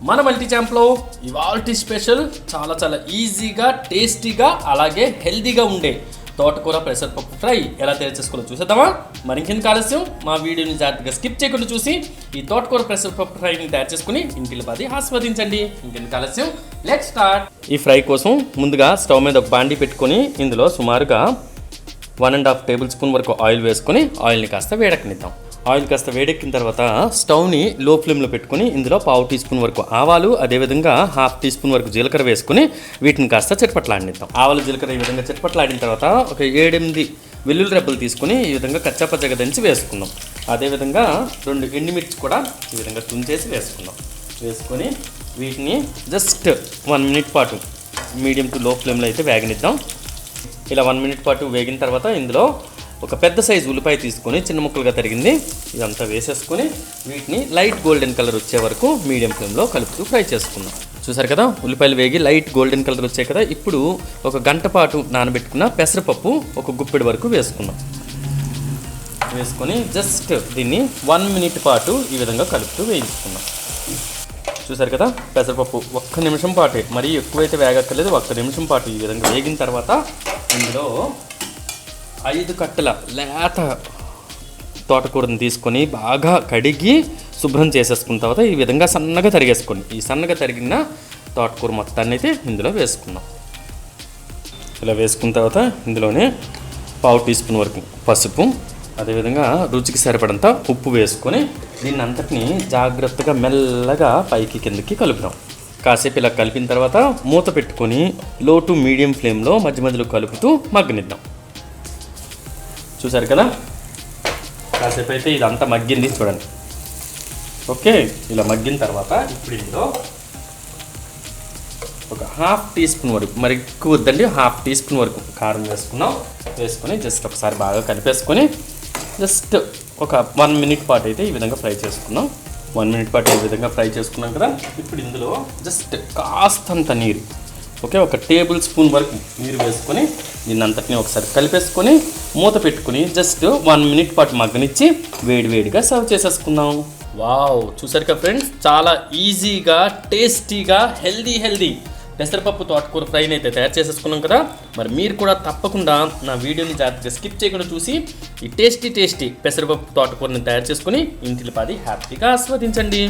మన మల్టీ ఛాంప్లో ఇవాల్టి స్పెషల్ చాలా చాలా ఈజీగా టేస్టీగా అలాగే హెల్దీగా ఉండే తోటకూర ప్రెషర్ పప్పు ఫ్రై ఎలా తయారు చేసుకోవాలో చూసేద్దామా? మరి ఇంకెందుకు ఆలస్యం? మా వీడియోని జాగ్రత్తగా స్కిప్ చేయకుండా చూసి ఈ తోటకూర ప్రెషర్ పప్పు ఫ్రైని తయారు చేసుకుని ఇంటిలో పది ఆస్వాదించండి. ఇంకెందుకు ఆలస్యం? లెట్ స్టార్ట్ ఈ ఫ్రై కోసం ముందుగా స్టవ్ మీద ఒక బాండి పెట్టుకొని ఇందులో సుమారుగా one and half tablespoon వరకు ఆయిల్ వేసుకొని ఆయిల్ని కాస్త వేడకనిద్దాం ఆయిల్ కాస్త వేడెక్కిన తర్వాత స్టవ్ని లో ఫ్లేమ్లో పెట్టుకొని ఇందులో పావు టీ స్పూన్ వరకు ఆవాలు అదేవిధంగా హాఫ్ టీ స్పూన్ వరకు జీలకర్ర వేసుకుని వీటిని కాస్త చిట్పట్లాడిద్దాం ఆవాలు జీలకర్ర ఈ విధంగా చిట్పట్లాడిన తర్వాత ఒక ఏడెనిమిది వెల్లుల్లి రెబ్బలు తీసుకొని ఈ విధంగా కచ్చాపచ్చగా దంచి వేసుకుందాం. అదేవిధంగా రెండు ఎండుమిర్చి కూడా ఈ విధంగా తుంచేసి వేసుకుందాం. వేసుకొని వీటిని జస్ట్ వన్ మినిట్ పాటు మీడియం టు లో ఫ్లేమ్లో అయితే వేగనిద్దాం. ఇలా వన్ మినిట్ పాటు వేగిన తర్వాత ఇందులో ఒక పెద్ద సైజు ఉల్లిపాయ తీసుకొని చిన్న ముక్కలుగా తరిగింది. ఇదంతా వేసేసుకొని వీటిని లైట్ గోల్డెన్ కలర్ వచ్చే వరకు మీడియం ఫ్లేమ్లో కలుపుతూ ఫ్రై చేసుకుందాం. చూసారు కదా? ఉల్లిపాయలు వేగి లైట్ గోల్డెన్ కలర్ వచ్చాయి కదా? ఇప్పుడు ఒక గంట పాటు నానబెట్టుకున్న పెసరపప్పు ఒక గుప్పెడు వరకు వేసుకుందాం. వేసుకొని జస్ట్ దీన్ని వన్ మినిట్ పాటు ఈ విధంగా కలుపుతూ వేయించుకుందాం. చూసారు కదా? పెసరపప్పు ఒక్క నిమిషం పాటే మరీ ఎక్కువైతే వేగక్కర్లేదు ఒక్క నిమిషం పాటు ఈ విధంగా వేగిన తర్వాత ఇందులో ఐదు కట్టల లేత తోటకూరని తీసుకొని బాగా కడిగి శుభ్రం చేసేసుకున్న తర్వాత ఈ విధంగా సన్నగా తరిగేసుకోండి. ఈ సన్నగా తరిగిన తోటకూర మొత్తాన్ని అయితే ఇందులో వేసుకుందాం. ఇలా వేసుకున్న తర్వాత ఇందులోనే పావు టీ స్పూన్ వరకు పసుపు అదేవిధంగా రుచికి సరిపడంత ఉప్పు వేసుకొని దీన్ని అంతటిని జాగ్రత్తగా మెల్లగా పైకి కిందకి కలుపుదాం. కాసేపు ఇలా కలిపిన తర్వాత మూత పెట్టుకొని లో టు మీడియం ఫ్లేమ్లో మధ్య మధ్యలో కలుపుతూ మగ్గనిద్దాం. చూసారు కదా? కాసేపు అయితే ఇదంతా మగ్గింది చూడండి. ఓకే ఇలా మగ్గిన తర్వాత ఇప్పుడు ఇందులో ఒక హాఫ్ టీ స్పూన్ వరకు మరి ఎక్కువ వద్దండి హాఫ్ టీ స్పూన్ వరకు కారం వేసుకున్నాం. వేసుకొని జస్ట్ ఒకసారి బాగా కలిపేసుకొని జస్ట్ ఒక వన్ మినిట్ పాటు అయితే ఈ విధంగా ఫ్రై చేసుకున్నాం. వన్ మినిట్ పాటు ఈ విధంగా ఫ్రై చేసుకున్నాం కదా? ఇప్పుడు ఇందులో జస్ట్ కాస్తంత నీరు ఓకే ఒక టేబుల్ స్పూన్ వరకు నీరు వేసుకొని దీన్ని అంతటినీ ఒకసారి కలిపేసుకొని మూత పెట్టుకుని జస్ట్ వన్ మినిట్ పాటు మగ్గనిచ్చి వేడి వేడిగా సర్వ్ చేసేసుకుందాం. వావ్ చూసారు కదా ఫ్రెండ్స్? చాలా ఈజీగా టేస్టీగా హెల్దీ హెల్దీ పెసరపప్పు తోటకూర ఫ్రైని అయితే తయారు చేసేసుకున్నాం కదా? మరి మీరు కూడా తప్పకుండా నా వీడియోని జాగ్రత్తగా స్కిప్ చేయకుండా చూసి ఈ టేస్టీ టేస్టీ పెసరపప్పు తోటకూరని తయారు చేసుకుని ఇంటికి పాది హ్యాపీగా ఆస్వాదించండి.